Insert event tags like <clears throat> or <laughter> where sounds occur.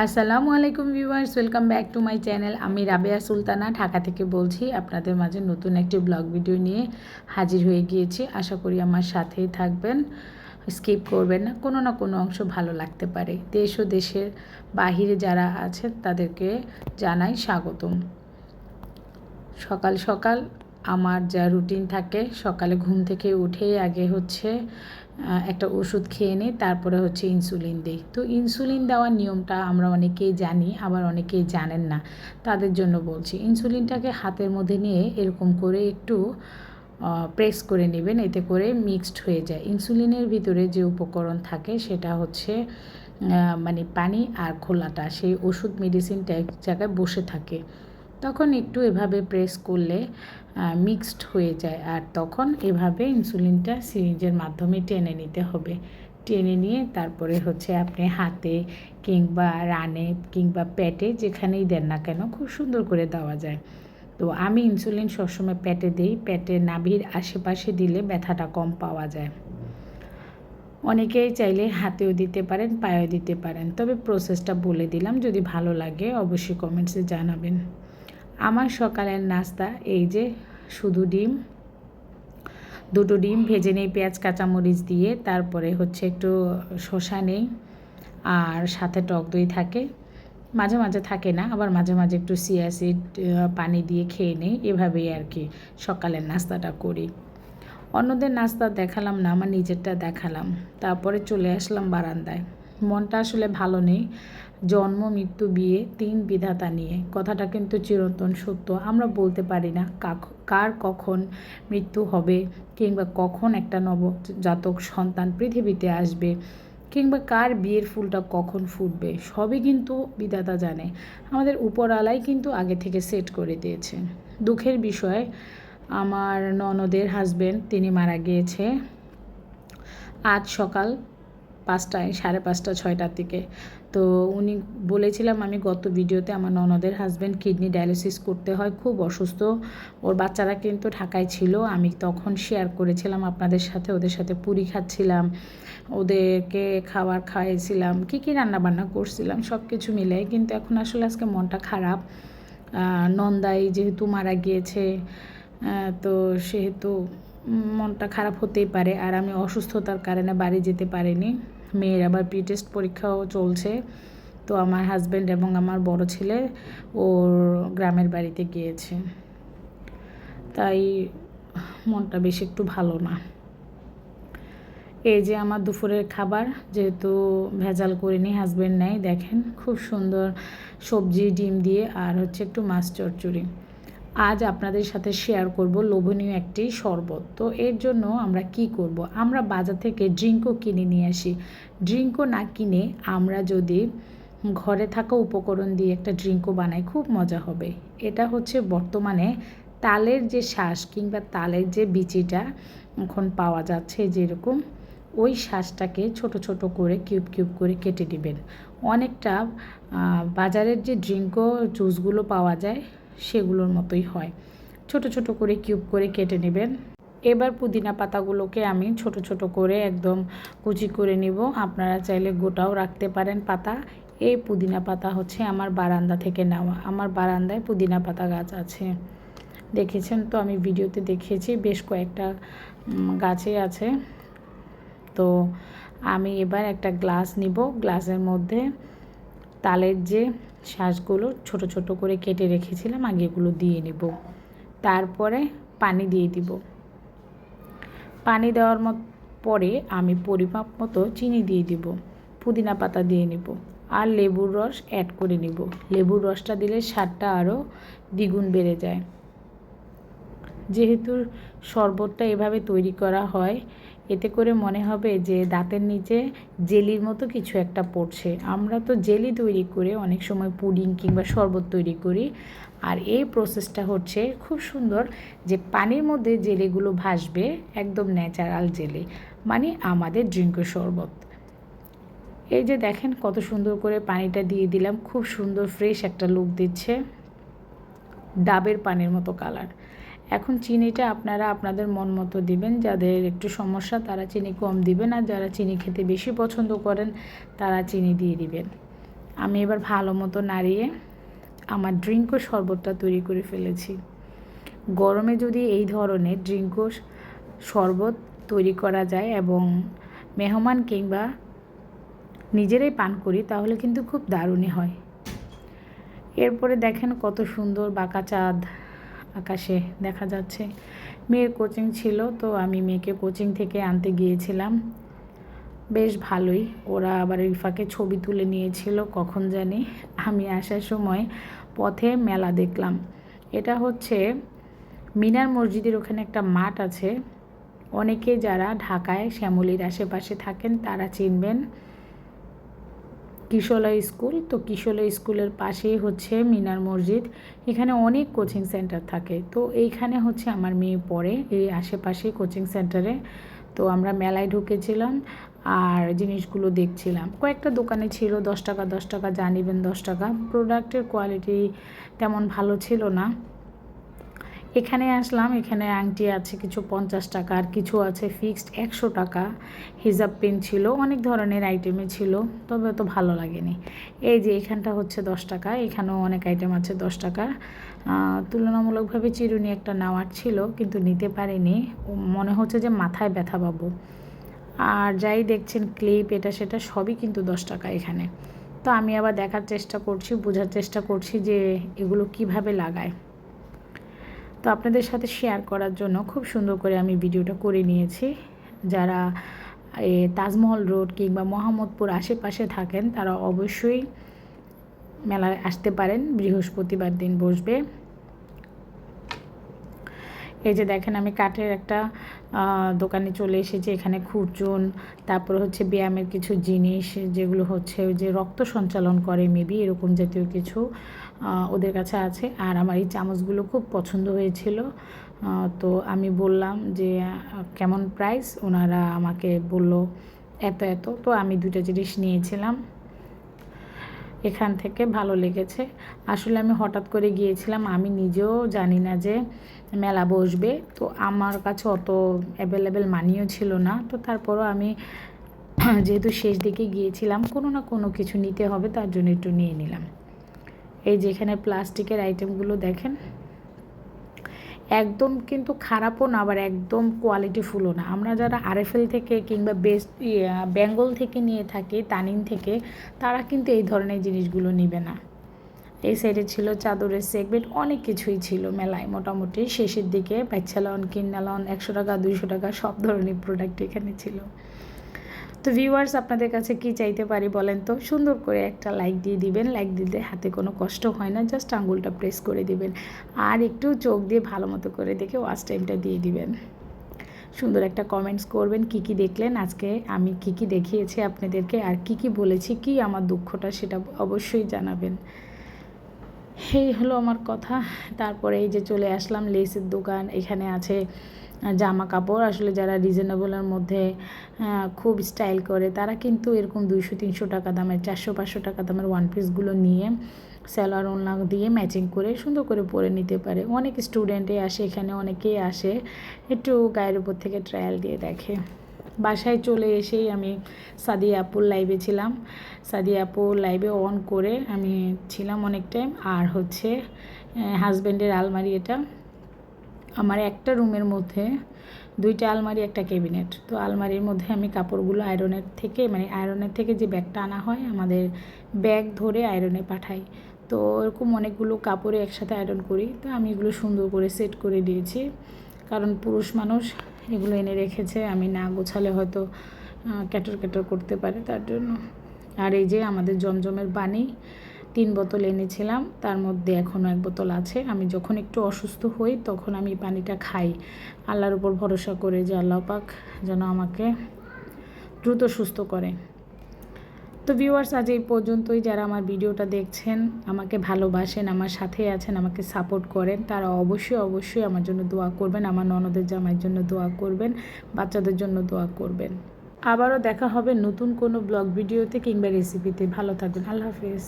আসসালামু আলাইকুম viewers, welcome back to my channel. আমি রাবেয়া সুলতানা, ঢাকা থেকে বলছি আপনাদের মাঝে নতুন একটি ব্লগ ভিডিও নিয়ে হাজির হয়ে গিয়েছি। আশা করি আমার সাথেই থাকবেন, স্কিপ করবেন না, কোনো না কোনো অংশ ভালো লাগতে পারে। দেশ ও দেশের বাহিরে যারা আছেন তাদেরকে জানাই স্বাগতম। সকাল সকাল আমার যা রুটিন থাকে, সকালে ঘুম থেকে উঠেই আগে হচ্ছে একটা ওষুধ খেয়ে নিই, তারপরে হচ্ছে ইনসুলিন দিই। তো ইনসুলিন দেওয়ার নিয়মটা আমরা অনেকেই জানি, আবার অনেকেই জানেন না। তাদের জন্য বলছি, ইনসুলিনটাকে হাতের মধ্যে নিয়ে এরকম করে একটু প্রেস করে নেবেন, এতে করে মিক্সড হয়ে যায়। ইনসুলিনের ভিতরে যে উপকরণ থাকে, সেটা হচ্ছে মানে পানি আর খোলাটা। সেই ওষুধ, মেডিসিনটা এক জায়গায় বসে থাকে। তখন একটু এভাবে প্রেস করলে মিক্সড হয়ে যায়। আর তখন এভাবে ইনসুলিনটা সিরিঞ্জের মাধ্যমে টেনে নিতে হবে। টেনে নিয়ে তারপরে হচ্ছে আপনি হাতে কিংবা রানে কিংবা পেটে যেখানেই দেন না কেন, খুব সুন্দর করে দেওয়া যায়। তো আমি ইনসুলিন সবসময় পেটে দিই। পেটে নাভির আশেপাশে দিলে ব্যথাটা কম পাওয়া যায়। অনেকেই চাইলে হাতেও দিতে পারেন, পায়েও দিতে পারেন। তবে প্রসেসটা বলে দিলাম। যদি ভালো লাগে অবশ্যই কমেন্টসে জানাবেন। আমার সকালের নাস্তা, এই যে শুধু ডিম, দুটো ডিম, ভেজে নেই পেঁয়াজ, কাঁচামরিচ দিয়ে, তারপরে হচ্ছে একটু শসা নেই, আর সাথে টক দই থাকে। মাঝে মাঝে থাকে না, আবার মাঝে মাঝে একটু সিয়াসিড পানি দিয়ে খেয়ে নেই, এভাবেই আর কি সকালের নাস্তাটা করি। অন্যদের নাস্তা দেখালাম না, আমার নিজেরটা দেখালাম। তারপরে চলে আসলাম বারান্দায়। মনটা আসলে ভালো নেই জন্ম, মৃত্যু, বিয়ে, তিন বিধাতা নিয়ে। কথাটা কিন্তু চিরন্তন সত্য। আমরা বলতে পারি না কার কখন মৃত্যু হবে কিংবা কখন একটা নবজাতক সন্তান পৃথিবীতে আসবে কিংবা কার বিয়ের ফুলটা কখন ফুটবে, সবই কিন্তু বিধাতা জানে। আমাদের উপরালাই কিন্তু আগে থেকে সেট করে দিয়েছে। দুঃখের বিষয়, আমার ননদের হাজবেন্ড তিনি মারা গিয়েছে আজ সকাল পাঁচটায়, সাড়ে পাঁচটা, ছয়টার দিকে। তো উনি বলেছিলাম, আমি গত ভিডিওতে আমার ননদের হাজব্যান্ড কিডনি ডায়ালিসিস করতে হয়, খুব অসুস্থ। ওর বাচ্চারা কিন্তু ঢাকায় ছিল। আমি তখন শেয়ার করেছিলাম আপনাদের সাথে, ওদের সাথে পুরি খাচ্ছিলাম, ওদেরকে খাবার খাইয়েছিলাম, কী কী রান্নাবান্না করছিলাম সব কিছু মিলে কিন্তু এখন আসলে আজকে মনটা খারাপ। নন্দাই যেহেতু মারা গিয়েছে তো সেহেতু মনটা খারাপ হতেই পারে আর আমি অসুস্থতার কারণে বাড়ি যেতে পারিনি। মেয়ের আবার প্রি টেস্ট পরীক্ষাও চলছে। তো আমার হাজব্যান্ড এবং আমার বড় ছেলে ওর গ্রামের বাড়িতে গিয়েছে। তাই মনটা বেশ একটু ভালো না। এই যে আমার দুপুরের খাবার, যেহেতু ভেজাল করিনি হাজব্যান্ড নেয় দেখেন খুব সুন্দর সবজি, ডিম দিয়ে, আর হচ্ছে একটু মাছ চচ্চড়ি। আজ আপনাদের সাথে শেয়ার করব লোভনীয় একটি শরবত। তো এর জন্য আমরা কি করব? আমরা বাজার থেকে ড্রিঙ্কও কিনে নিয়ে আসি। ড্রিঙ্কও না কিনে আমরা যদি ঘরে থাকা উপকরণ দিয়ে একটা ড্রিঙ্কও বানাই, খুব মজা হবে। এটা হচ্ছে বর্তমানে তালের যে শ্বাস কিংবা তালের যে বিচিটা এখন পাওয়া যাচ্ছে যেরকম, ওই শ্বাসটাকে ছোট ছোট করে কিউব কিউব করে কেটে দিবেন অনেকটা বাজারের যে ড্রিঙ্কও জুসগুলো পাওয়া যায় সেগুলোর মতোই হয়। ছোট ছোট করে কিউব করে কেটে নেবেন। এবার পুদিনা পাতাগুলোকে আমি ছোট ছোট করে একদম কুচি করে নিব। আপনারা চাইলে গোটাও রাখতে পারেন পাতা। এই পুদিনা পাতা হচ্ছে আমার বারান্দা থেকে নেওয়া। আমার বারান্দায় পুদিনা পাতা গাছ আছে। দেখেছেন তো, আমি ভিডিওতে দেখিয়েছি, বেশ কয়েকটা গাছে আছে। তো আমি এবার একটা গ্লাস নিব। গ্লাসের মধ্যে তালের যে শ্বাসগুলো ছোট ছোট করে কেটে রেখেছিলাম, আগে এগুলো দিয়ে নেব। তারপরে পানি দিয়ে দিব। পানি দেওয়ার মত পরে আমি পরিমাপ মতো চিনি দিয়ে দিব, পুদিনা পাতা দিয়ে নেব আর লেবুর রস অ্যাড করে নিব। লেবুর রসটা দিলে স্বাদটা আরও দ্বিগুণ বেড়ে যায়। যেহেতু শরবতটা এভাবে তৈরি করা হয় এতে করে মনে হবে যে দাঁতের নিচে জেলির মতো কিছু একটা পড়ছে। আমরা তো জেলি তৈরি করে অনেক সময় পুডিং কিংবা শরবত তৈরি করি। আর এই প্রসেসটা হচ্ছে খুব সুন্দর যে পানির মধ্যে জেলিগুলো ভাসবে একদম ন্যাচারাল জেলি মানে আমাদের ড্রিঙ্ক শরবত। এই যে দেখেন কত সুন্দর করে পানিটা দিয়ে দিলাম, খুব সুন্দর ফ্রেশ একটা লুক দিচ্ছে। ডাবের পানির মতো কালার এখন চিনিটা আপনারা আপনাদের মন মতো দিবেন। যাদের একটু সমস্যা, তারা চিনি কম দিবেন। আর যারা চিনি খেতে বেশি পছন্দ করেন, তারা চিনি দিয়ে দিবেন। আমি এবার ভালো মতো নাড়িয়ে আমার ড্রিঙ্কও শরবতটা তৈরি করে ফেলেছি। গরমে যদি এই ধরনের ড্রিঙ্কও শরবত তৈরি করা যায় এবং মেহমান কিংবা নিজেরাই পান করি, তাহলে কিন্তু খুব দারুণই হয়। এরপরে দেখেন কত সুন্দর বাঁকা চাঁদ। আকাশে দেখা যাচ্ছে। মেয়ের কোচিং ছিল, তো আমি মেয়েকে কোচিং থেকে আনতে গিয়েছিলাম। বেশ ভালোই, ওরা আবার এই ফাঁকে ছবি তুলে নিয়েছিল, কখন জানি। আমি আসার সময় পথে মেলা দেখলাম। এটা হচ্ছে মিনার মসজিদের ওখানে একটা মাঠ আছে। অনেকে যারা ঢাকায়, শ্যামলির আশেপাশে থাকেন, তারা চিনবেন। কিশোলা স্কুল, তো কিশোলা স্কুলের পাশেই হচ্ছে মিনার মসজিদ। এখানে অনেক কোচিং সেন্টার থাকে। তো এইখানে হচ্ছে আমার মেয়ে পড়ে, এই আশেপাশে কোচিং সেন্টারে তো আমরা মেলায় ঢুকেছিলাম আর জিনিসগুলো দেখছিলাম। কয়েকটা দোকানে ছিল, দশ টাকা দশ টাকা, যা নেবেন দশ টাকা। প্রোডাক্টের কোয়ালিটি তেমন ভালো ছিল না। এখানে আসলাম, এখানে আংটি আছে, কিছু পঞ্চাশ টাকা আর কিছু আছে ফিক্সড একশো টাকা। হিজাব পেন ছিল, অনেক ধরনের আইটেমে ছিল, তবে অত ভালো লাগেনি। এই যে এখানটা হচ্ছে দশ টাকা, এখানেও অনেক আইটেম আছে দশ টাকা। তুলনামূলকভাবে চিরুনি একটা নেওয়ার ছিল, কিন্তু নিতে পারিনি। মনে হচ্ছে যে মাথায় ব্যথা পাবো। আর যাই দেখছেন ক্লিপ এটা সেটা সবই কিন্তু দশ টাকা এখানে। তো আমি আবার দেখার চেষ্টা করছি, বোঝার চেষ্টা করছি যে এগুলো কীভাবে লাগায়। তো আপনাদের সাথে শেয়ার করার জন্য খুব সুন্দর করে আমি ভিডিওটা করে নিয়েছি। যারা, এ, তাজমহল রোড কিংবা মোহাম্মদপুর আশেপাশে থাকেন, তারা অবশ্যই মেলায় আসতে পারেন, বৃহস্পতিবার দিন বসবে। এই যে দেখেন আমি কাঠের একটা দোকানে চলে এসেছি, এখানে খুরচুন, তারপর হচ্ছে ব্যায়ামের কিছু জিনিস, যেগুলো হচ্ছে যে রক্ত সঞ্চালন করে, মেবি এরকম জাতীয় কিছু ওদের কাছে আছে। আর আমার এই চামচগুলো খুব পছন্দ হয়েছিল। তো আমি বললাম যে কেমন প্রাইস ওনারা আমাকে বলল, এত এত। তো আমি দুটো জিনিস নিয়েছিলাম। এখান থেকে ভালো লেগেছে। আসলে আমি হঠাৎ করে গিয়েছিলাম, আমি নিজেও জানি না যে মেলা বসবে। তো আমার কাছে অত অ্যাভেলেবেল মানিও ছিল না। তো তারপরও আমি <clears throat> যেহেতু শেষ দিকে গিয়েছিলাম, কোনো না কোনো কিছু নিতে হবে, তার জন্য একটু নিয়ে নিলাম। এই যেখানে প্লাস্টিকের আইটেমগুলো দেখেন। একদম কিন্তু খারাপও না, আবার একদম কোয়ালিটিফুলও না। আমরা যারা আরএফএল থেকে কিংবা বেস্ট বেঙ্গল থেকে নিয়ে থাকি তানিন থেকে, তারা কিন্তু এই ধরনের জিনিসগুলো নিবে না। এই সাইডে ছিল চাদরের সেগমেন্ট অনেক কিছুই ছিল মেলায় মোটামুটি। শেষের দিকে বাচ্চা লন কিন্না লন একশো টাকা, দুইশো টাকা, সব ধরনের প্রোডাক্ট এখানে ছিল। তো ভিউয়ার্স আপনাদের কাছে কি চাইতে পারি বলেন তো? সুন্দর করে একটা লাইক দিয়ে দিবেন। লাইক দিলে হাতে কোনো কষ্ট হয় না। জাস্ট আঙ্গুলটা প্রেস করে দিবেন। আর একটু চোখ দিয়ে ভালো মতো করে দেখে ওয়াচ টাইমটা দিয়ে দিবেন। সুন্দর একটা কমেন্টস করবেন। কি কি দেখলেন? আজকে আমি কি কি দেখিয়েছি আপনাদেরকে? আর কি কি বলেছি? কি আমার দুঃখটা সেটা অবশ্যই জানাবেন। এই হলো আমার কথা। তারপরে এই যে চলে আসলাম লেসের দোকান। এখানে আছে জামা কাপড় আসলে যারা রিজনেবলের মধ্যে খুব স্টাইল করে, তারা কিন্তু এরকম দুইশো, তিনশো টাকা দামের, চারশো, পাঁচশো টাকা দামের ওয়ান পিসগুলো নিয়ে স্যালোয়ার ওনলা দিয়ে ম্যাচিং করে সুন্দর করে পরে নিতে পারে। অনেক স্টুডেন্টে আসে, এখানে অনেকেই আসে, একটু গায়ের উপর থেকে ট্রায়াল দিয়ে দেখে। বাসায় চলে এসেই আমি সাদিয়া আপুর লাইভে ছিলাম। সাদিয়া আপুর লাইভে অন করে আমি ছিলাম অনেক টাইম আর হচ্ছে হাজব্যান্ডের আলমারি এটা। আমার একটা রুমের মধ্যে দুইটা আলমারি, একটা ক্যাবিনেট। তো আলমারির মধ্যে আমি কাপড়গুলো আয়রনের থেকে মানে আয়রনের থেকে যে ব্যাগটা আনা হয়, আমাদের ব্যাগ ধরে আয়রনে পাঠাই। তো এরকম অনেকগুলো কাপড়ে একসাথে আয়রন করি। তো আমি এগুলো সুন্দর করে সেট করে দিয়েছি। কারণ পুরুষ মানুষ এগুলো এনে রেখেছে, আমি না গোছালে হয়তো ক্যাটর ক্যাটর করতে পারে তার জন্য। আর এই যে আমাদের জমজমের বাণী তিন বোতল এনেছিলাম, তার মধ্যে এখনও এক বোতল আছে। আমি যখন একটু অসুস্থ হই, তখন আমি পানিটা খাই। আল্লাহর উপর ভরসা করে যে আল্লাহ পাক যেন আমাকে দ্রুত সুস্থ করে। তো ভিউয়ার্স আজ এই পর্যন্তই। যারা আমার ভিডিওটা দেখছেন, আমাকে ভালোবাসেন, আমার সাথে আছেন, আমাকে সাপোর্ট করেন, তারা অবশ্যই অবশ্যই আমার জন্য দোয়া করবেন, আমার ননদের জামাইয়ের জন্য দোয়া করবেন, বাচ্চাদের জন্য দোয়া করবেন। আবারও দেখা হবে নতুন কোনো ব্লগ ভিডিওতে কিংবা রেসিপিতে ভালো থাকবেন। আল্লাহ হাফিজ।